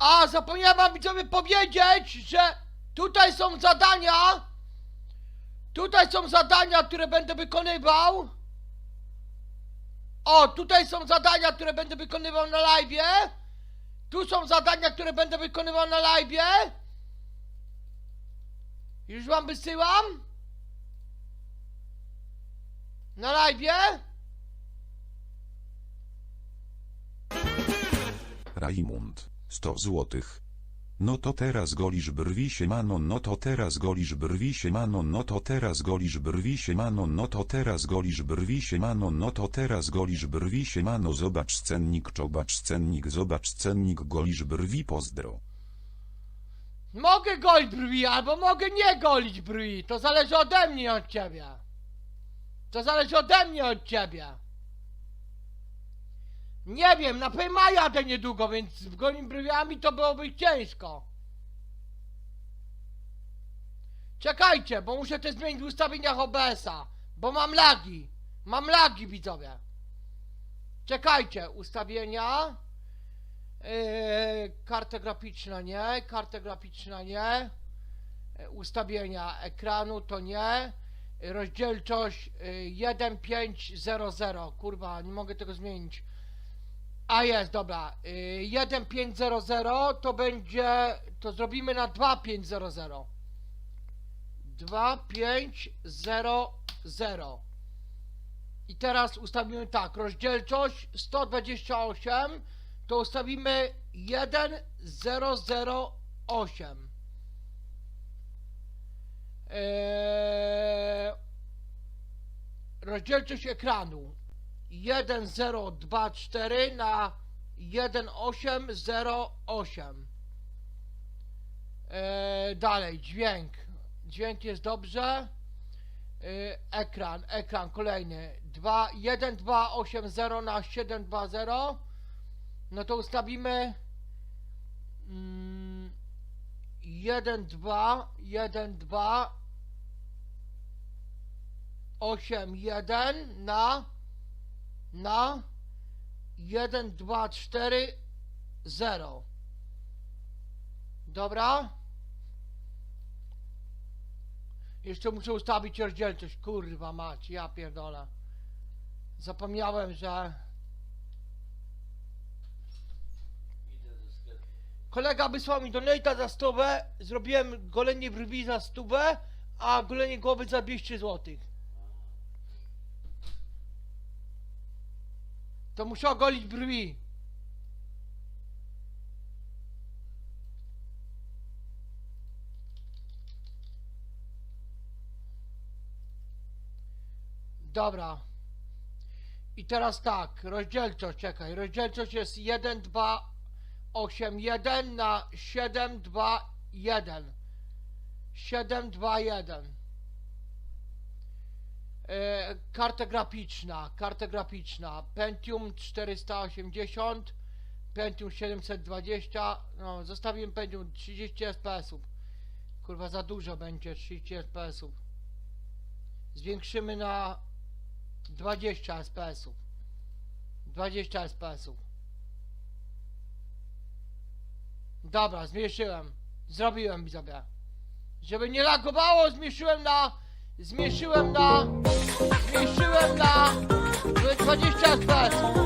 A, zapomniałem wam widzowie powiedzieć, że tutaj są zadania. Tutaj są zadania, które będę wykonywał. O, tutaj są zadania, które będę wykonywał na live. Tu są zadania, które będę wykonywał na live. Już wam wysyłam. Na live. Rajmund, 100 złotych. No to teraz golisz brwi siemano, no to teraz golisz brwi siemano, no to teraz golisz brwi siemano, no to teraz golisz brwi siemano, no to teraz golisz brwi siemano, zobacz cennik, zobacz cennik, zobacz cennik, golisz brwi, pozdro. Mogę golić brwi, albo mogę nie golić brwi. To zależy ode mnie od ciebie. To zależy ode mnie od ciebie. Nie wiem, na PMA jadę niedługo, więc z golim brwiami to byłoby ciężko. Czekajcie, bo muszę też zmienić w ustawieniach OBS-a, bo mam lagi. Mam lagi, widzowie. Czekajcie, ustawienia. Yy, karta graficzna nie, karta graficzna nie, Yy, ustawienia ekranu to nie, Yy, rozdzielczość yy, 1500, kurwa, nie mogę tego zmienić. A jest, dobra, yy, 1500 to będzie, to zrobimy na 2500. 2500. I teraz ustawimy tak, rozdzielczość 128 to ustawimy 1008. Eee, rozdzielczość ekranu 1024 na 1808. Eee, dalej, dźwięk. Dźwięk jest dobrze. Eee, ekran, ekran kolejny 2, 1280 na 720 no to ustawimy mm, 1, 2, 1, 2, 8, 1 na na 1, 2, 4, 0. Dobra? Jeszcze muszę ustawić rozdzielczość. Kurwa mać, ja pierdolę. Zapomniałem, że... Kolega wysłał mi donate'a za stówę, zrobiłem golenie brwi za stówę, a golenie głowy za 200 zł. To musiał golić brwi. Dobra. I teraz tak, rozdzielczość, czekaj, rozdzielczość jest 1, 2, 8, 1 na 7, 2, 1. 7, 2, 1. E, karta graficzna, karta graficzna, Pentium 480, Pentium 720, no zostawiłem Pentium 30 FPS-ów. Kurwa za dużo będzie 30 FPS-ów. Zwiększymy na 20 FPS-ów. 20 FPS-ów. Dobra, zmniejszyłem. Zrobiłem widzowie. Żeby nie lagowało, zmniejszyłem na... Zmniejszyłem na... Zmniejszyłem na... 20 FPS.